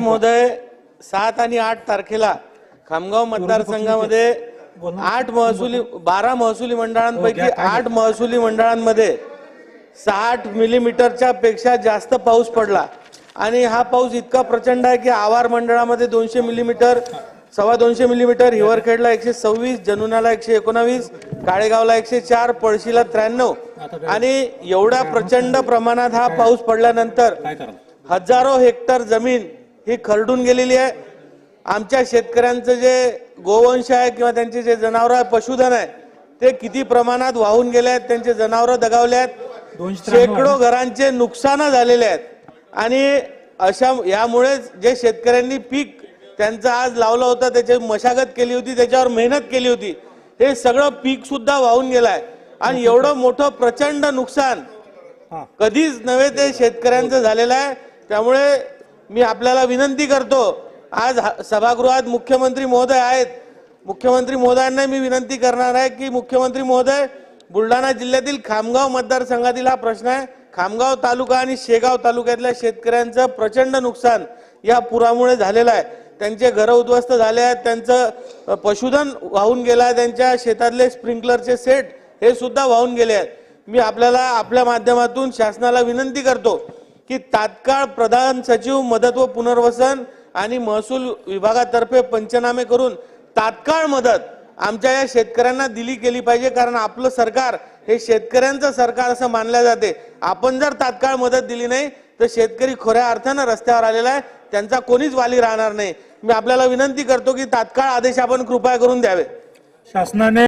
महोदय सात आणि आठ तारखेला खामगाव मतदारसंघामध्ये आठ महसुली बारा महसुली मंडळांपैकी आठ महसुली मंडळांमध्ये साठ मिलीमीटरच्या पेक्षा जास्त पाऊस पडला. आणि हा पाऊस इतका प्रचंड आहे की आवार मंडळामध्ये दोनशे मिलीमीटर सव्वा दोनशे मिलीमीटर हिवरखेडला एकशे सव्वीस जनुनाला एकशे एकोणावीस काळेगावला एकशे चार पळशीला त्र्याण्णव. आणि एवढ्या प्रचंड प्रमाणात हा पाऊस पडल्यानंतर हजारो हेक्टर जमीन ही खरडून गेलेली आहे. आमच्या शेतकऱ्यांचं जे गोवंश आहे किंवा त्यांचे जे जनावर पशुधन आहे ते किती प्रमाणात वाहून गेले आहेत त्यांचे जनावरं दगावले आहेत. शेकडो घरांचे नुकसान झालेले आहेत. आणि अशा यामुळेच जे शेतकऱ्यांनी पीक त्यांचं आज लावलं होतं त्याची मशागत केली होती त्याच्यावर मेहनत केली होती हे सगळं पीक सुद्धा वाहून गेलंय आणि एवढं मोठं प्रचंड नुकसान कधीच नव्हे ते शेतकऱ्यांचं झालेलं आहे. त्यामुळे मी आपल्याला विनंती करतो आज हा- सभागृहात मुख्यमंत्री महोदय आहेत. मुख्यमंत्री महोदयांना मी विनंती करणार आहे की मुख्यमंत्री महोदय बुलढाणा जिल्ह्यातील खामगाव मतदारसंघातील हा प्रश्न आहे. खामगाव तालुका आणि शेगाव तालुक्यातल्या शेतकऱ्यांचं प्रचंड नुकसान या पुरामुळे झालेलं आहे. त्यांचे घरं उद्ध्वस्त झाले आहेत. त्यांचं पशुधन वाहून गेलं आहे. त्यांच्या शेतातले स्प्रिंकलरचे सेट हे सुद्धा वाहून गेले आहेत. मी आपल्याला आपल्या माध्यमातून शासनाला विनंती करतो की तात्काळ प्रधान सचिव मदत व पुनर्वसन आणि महसूल विभागातर्फे पंचनामे करून तात्काळ मदत आमच्या या शेतकऱ्यांना दिली केली पाहिजे कारण आपलं सरकार हे शेतकऱ्यांचं सरकार असं मानलं जाते. आपण जर तात्काळ मदत दिली नाही तर शेतकरी खऱ्या अर्थानं रस्त्यावर आलेला आहे त्यांचा कोणीच वाली राहणार नाही. मी आपल्याला विनंती करतो की तात्काळ आदेश आपण कृपया करून द्यावे. शासनाने